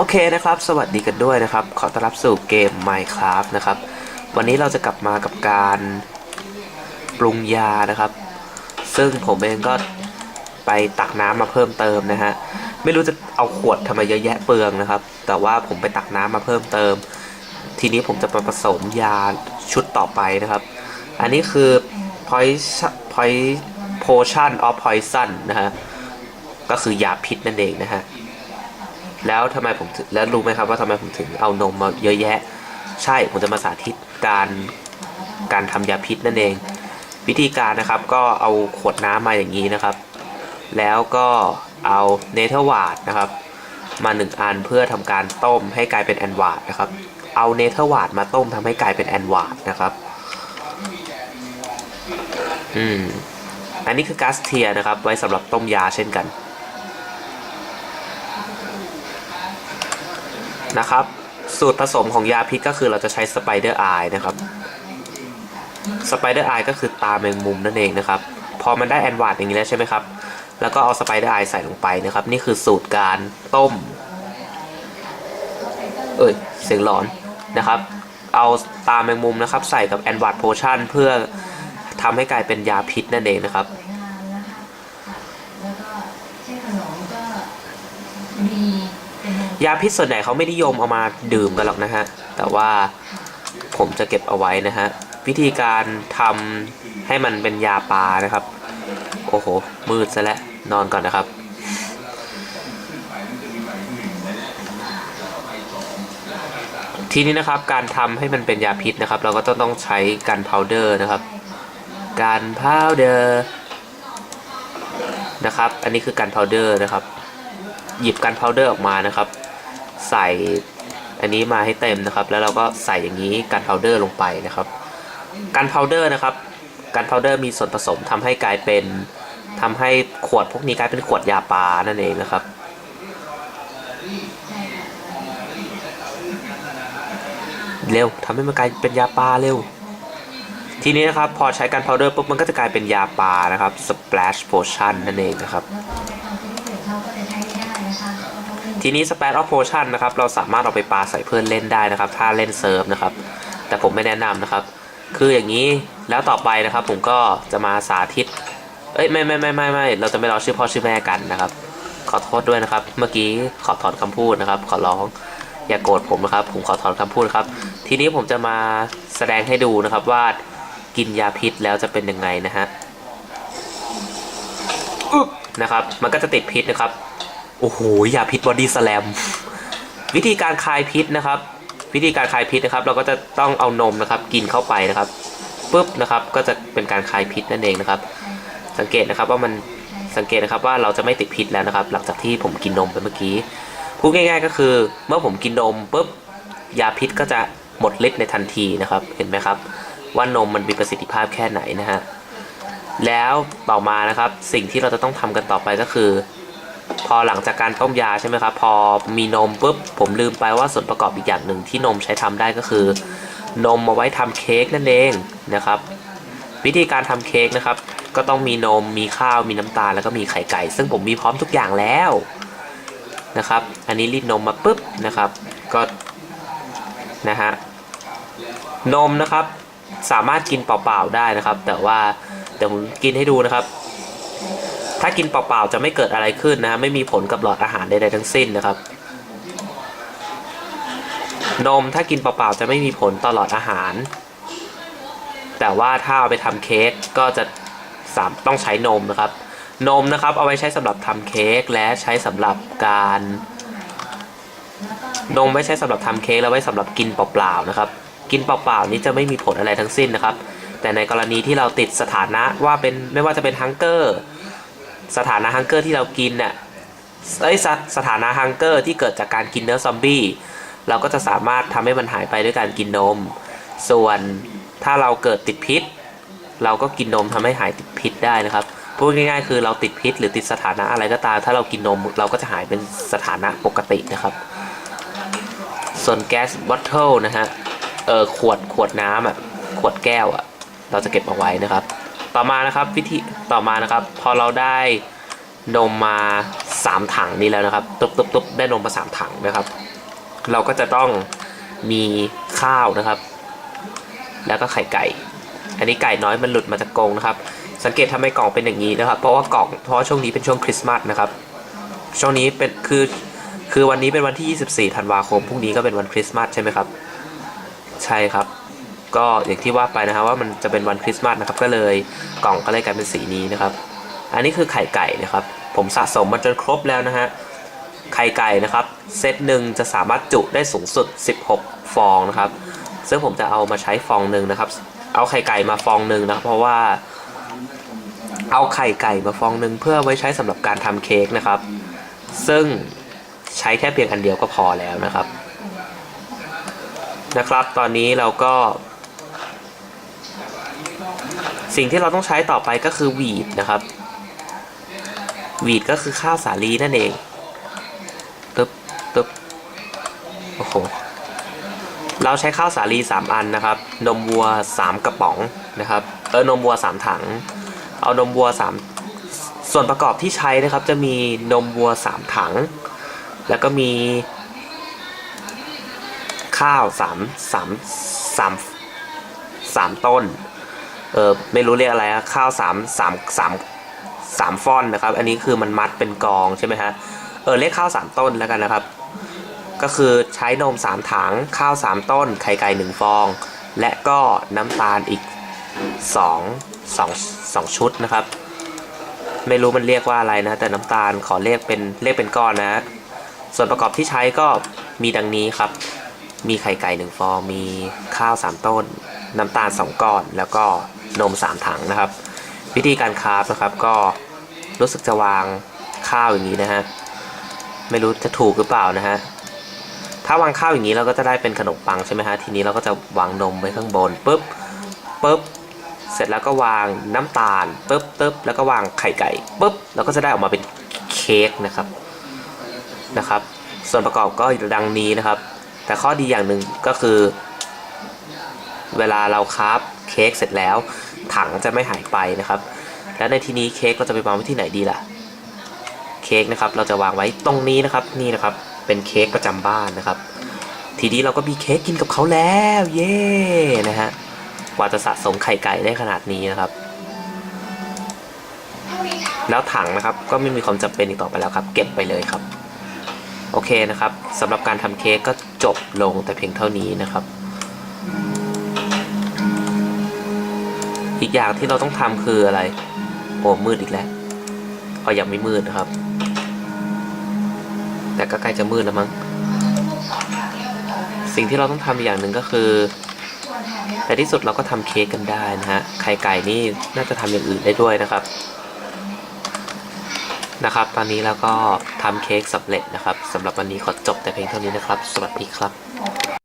โอเคนะครับ สวัสดีกันด้วยนะครับ ขอต้อนรับสู่เกม Minecraft นะครับ วันนี้เราจะกลับมากับการปรุงยานะครับ ซึ่งผมเองก็ไปตักน้ำมาเพิ่มเติมนะฮะ ไม่รู้จะเอาขวดทำไมเยอะแยะเปลืองนะครับ แต่ว่าผมไปตักน้ำมาเพิ่มเติม ทีนี้ผมจะมาผสมยาชุดต่อไปนะครับ อันนี้คือ poison potion of poison นะฮะ ก็คือยาพิษนั่นเองนะฮะ แล้วทำไมผมถึงแล้วรู้ไหมครับว่าทำไมผมถึงเอานมมาเยอะแยะ ใช่ผมจะมาสาธิตการการทำยาพิษนั่นเอง วิธีการนะครับก็เอาขวดน้ำมาอย่างนี้นะครับ แล้วก็เอาเนเธอร์วาดนะครับมาหนึ่งอันเพื่อทำการต้มให้กลายเป็นแอนวาดนะครับ เอาเนเธอร์วาดมาต้มทำให้กลายเป็นแอนวาดนะครับ อืม อันนี้คือก๊าซเทียนะครับ ไว้สำหรับต้มยาเช่นกัน นะครับ สูตรผสมของยาพิษก็คือเราจะใช้สไปเดอร์ไอนะครับสไปเดอร์ไอก็คือตาแมงมุมนั่นเองนะครับ พอมันได้แอนวาดอย่างนี้แล้วใช่ไหมครับ แล้วก็เอาสไปเดอร์ไอใส่ลงไปนะครับ นี่คือสูตรการต้ม เอ้ยเสียงหลอนนะครับ เอาตาแมงมุมนะครับ ใส่กับแอนวาดโพชั่นเพื่อทำให้กลายเป็นยาพิษนั่นเองนะครับแล้วก็เช่นขนมก็มี ยาพิษส่วนใหญ่เขาไม่นิยมเอามาดื่มกันหรอกนะฮะ แต่ว่าผมจะเก็บเอาไว้นะฮะ วิธีการทำให้มันเป็นยาปลานะครับ โอ้โห มืดซะแล้ว นอนก่อนนะครับทีนี้นะครับการทำให้มันเป็นยาพิษนะครับ เราก็ต้องต้องใช้กันพาวเดอร์นะครับกันพาวเดอร์นะครับ อันนี้คือกันพาวเดอร์นะครับ หยิบกันพาวเดอร์ออกมานะครับ ใส่อันนี้มาให้เต็มนะครับ แล้วเราก็ใส่อย่างนี้กันพาวเดอร์ลงไปนะครับ กันพาวเดอร์นะครับ กันพาวเดอร์มีส่วนผสมทำให้กลายเป็นทำให้ขวดพวกนี้กลายเป็นขวดยาปลานั่นเองนะครับ เร็วทำให้มันกลายเป็นยาปลาเร็ว ทีนี้นะครับพอใช้กันพาวเดอร์ปุ๊บมันก็จะกลายเป็นยาปลานะครับ splash potion นั่นเองนะครับ ทีนี้ splash of potion นะครับ เราสามารถเอาไปปาใส่เพื่อนเล่นได้นะครับ ถ้าเล่นเซิร์ฟนะครับ แต่ผมไม่แนะนำนะครับ คืออย่างนี้ แล้วต่อไปนะครับ ผมก็จะมาสาธิต เอ้ยไม่ไม่ไม่ไม่ไม่เราจะไม่รอชื่อพ่อชื่อแม่กันนะครับ ขอโทษด้วยนะครับ เมื่อกี้ขอถอนคำพูดนะครับ ขอร้องอย่าโกรธผมนะครับ ผมขอถอนคำพูดครับ ทีนี้ผมจะมาแสดงให้ดูนะครับว่ากินยาพิษแล้วจะเป็นยังไงนะฮะนะครับ มันก็จะติดพิษนะครับ โอ้โหยาพิษบอดี้สแลมวิธีการคลายพิษนะครับ วิธีการคลายพิษนะครับ เราก็จะต้องเอานมนะครับ กินเข้าไปนะครับปุ๊บนะครับ ก็จะเป็นการคลายพิษนั่นเองนะครับ สังเกตนะครับว่ามันสังเกตนะครับว่าเราจะไม่ติดพิษแล้วนะครับ หลังจากที่ผมกินนมไปเมื่อกี้พูดง่าย ๆ ก็คือ เมื่อผมกินนมปุ๊บยาพิษก็จะหมดฤทธิ์ในทันทีนะครับ เห็นไหมครับ ว่านมมันมีประสิทธิภาพแค่ไหนนะฮะแล้วต่อมานะครับสิ่งที่เราจะต้องทำกันต่อไปก็คือ พอหลังจากการต้มยาใช่ไหมครับ พอมีนมปุ๊บผมลืมไปว่าส่วนประกอบอีกอย่างหนึ่งที่นมใช้ทำได้ก็คือ นมมาไว้ทำเค้กนั่นเองนะครับ วิธีการทำเค้กนะครับ ก็ต้องมีนมมีข้าวมีน้ำตาลแล้วก็มีไข่ไก่ ซึ่งผมมีพร้อมทุกอย่างแล้วนะครับ อันนี้รีดนมมาปุ๊บนะครับ ก็นะฮะนมนะครับสามารถกินเปล่าๆได้นะครับ แต่ว่าเดี๋ยวผมกินให้ดูนะครับ ถ้ากินเปล่าๆจะไม่เกิดอะไรขึ้นนะฮะไม่มีผลกับหลอดอาหารใดๆทั้งสิ้นนะครับ นมถ้ากินเปล่าๆจะไม่มีผลต่อหลอดอาหาร แต่ว่าถ้าเอาไปทำเค้กก็จะสามต้องใช้นมนะครับ นมนะครับเอาไว้ใช้สำหรับทำเค้กและใช้สำหรับการ นมไว้ใช้สำหรับทำเค้กแล้วไว้สำหรับกินเปล่าๆนะครับ กินเปล่าๆนี้จะไม่มีผลอะไรทั้งสิ้นนะครับ แต่ในกรณีที่เราติดสถานะว่าเป็นไม่ว่าจะเป็นฮังเกอร์ สถานะฮังเกอร์ที่เรากินเนี่ยเอ้สถสถานะฮังเกอร์ที่เกิดจากการกินเนื้อซอมบี้เราก็จะสามารถทำให้มันหายไปด้วยการกินนม ส่วนถ้าเราเกิดติดพิษ เราก็กินนมทำให้หายติดพิษได้นะครับพูดง่ายๆ คือเราติดพิษหรือติดสถานะอะไรก็ตาม ถ้าเรากินนมเราก็จะหายเป็นสถานะปกตินะครับ ส่วนแก๊สบอทเทิลนะฮะเออขวดขวดน้ำอะขวดแก้วอะเราจะเก็บเอาไว้นะครับ ต่อมานะครับวิธีต่อมานะครับ พอเราได้นมมาสามถังนี้แล้วนะครับตุ๊บตุ๊บตุ๊บได้นมมาสามถังนะครับ เราก็จะต้องมีข้าวนะครับ แล้วก็ไข่ไก่ อันนี้ไก่น้อยมันหลุดมาจากกรงนะครับ สังเกตทำไมกล่องเป็นอย่างนี้นะครับ เพราะว่ากล่องเพราะช่วงนี้เป็นช่วงคริสต์มาสนะครับ ช่วงนี้เป็นคือคือวันนี้เป็นวันที่ 24 ธันวาคมพรุ่งนี้ก็เป็นวันคริสต์มาสใช่ไหมครับ ใช่ครับ ก็อย่างที่ว่าไปนะครับว่ามันจะเป็นวันคริสต์มาสนะครับ ก็เลยกล่องก็เลยกลายเป็นสีนี้นะครับ อันนี้คือไข่ไก่นะครับ ผมสะสมมาจนครบแล้วนะฮะไข่ไก่นะครับ เซตหนึ่งจะสามารถจุได้สูงสุด 16 ฟองนะครับ ซึ่งผมจะเอามาใช้ฟองหนึ่งนะครับ เอาไข่ไก่มาฟองหนึ่งนะครับ เพราะว่า เอาไข่ไก่มาฟองหนึ่งเพื่อไว้ใช้สำหรับการทำเค้กนะครับ ซึ่งใช้แค่เพียงอันเดียวก็พอแล้วนะครับ นะครับ ตอนนี้เราก็ สิ่งที่เราต้องใช้ต่อไปก็คือวีดนะครับวีดก็คือข้าวสาลีนั่นเองตึ๊บตึ๊บโอ้โหเราใช้ข้าวสาลี 3 อันนะครับ นมวัว 3 กระป๋องนะครับ เออนมวัว 3 ถัง เอานมวัว 3 ส่วนประกอบที่ใช้นะครับ จะมีนมวัว 3 ถัง แล้วก็มี ข้าว 3 3 3 3 ต้น เออไม่รู้เรียกอะไรอะข้าว3 3 3 3ฟ่อนนะครับ อันนี้คือมันมัดเป็นกองใช่ไหมฮะเออเรียกข้าว3ต้นแล้วกันนะครับ ก็คือใช้นม3ถังข้าว3ต้น ไข่ไก่1ฟอง และก็น้ำตาลอีก2 2 2ชุดนะครับ ไม่รู้มันเรียกว่าอะไรนะ แต่น้ำตาลขอเรียกเป็นเรียกเป็นก้อนนะ ส่วนประกอบที่ใช้ก็มีดังนี้ครับ มีไข่ไก่1ฟอง มีข้าว3ต้น น้ำตาล 2 ก้อน แล้วก็นม 3 ถังนะครับ วิธีการคาราฟนะครับก็รู้สึกจะวางข้าวอย่างนี้นะฮะไม่รู้จะถูกหรือเปล่านะฮะถ้าวางข้าวอย่างนี้เราก็จะได้เป็นขนมปังใช่ไหมฮะทีนี้เราก็จะวางนมไว้ข้างบนปุ๊บปุ๊บเสร็จแล้วก็วางน้ำตาลปุ๊บปุ๊บแล้วก็วางไข่ไก่ปุ๊บแล้วก็จะได้ออกมาเป็นเค้กนะครับนะครับ ส่วนประกอบก็ดังนี้นะครับ แต่ข้อดีอย่างหนึ่งก็คือ เวลาเราคราฟเค้กเสร็จแล้ว ถังจะไม่หายไปนะครับ แล้วในที่นี้เค้กเราจะไปวางไว้ที่ไหนดีล่ะ เค้กนะครับเราจะวางไว้ตรงนี้นะครับนี่นะครับเป็นเค้กประจำบ้านนะครับ ทีนี้เราก็มีเค้กกินกับเขาแล้วเย้นะฮะกว่าจะสะสมไข่ไก่ได้ขนาดนี้นะครับ แล้วถังนะครับก็ไม่มีความจำเป็นอีกต่อไปแล้วครับ เก็บไปเลยครับ โอเคนะครับสำหรับการทำเค้กก็จบลงแต่เพียงเท่านี้นะครับ อีกอย่างที่เราต้องทำคืออะไรโอ้มืดอีกแล้วเอายังไม่มืดนะครับ แต่ก็ใกล้จะมืดแล้วมั้งสิ่งที่เราต้องทำอีกอย่างหนึ่งก็คือแต่ที่สุดเราก็ทำเค้กกันได้นะฮะไข่ไก่นี่น่าจะทำอย่างอื่นได้ด้วยนะครับนะครับ ตอนนี้เราก็ทำเค้กสำเร็จนะครับสำหรับวันนี้ขอจบแต่เพียงเท่านี้นะครับ สวัสดีครับ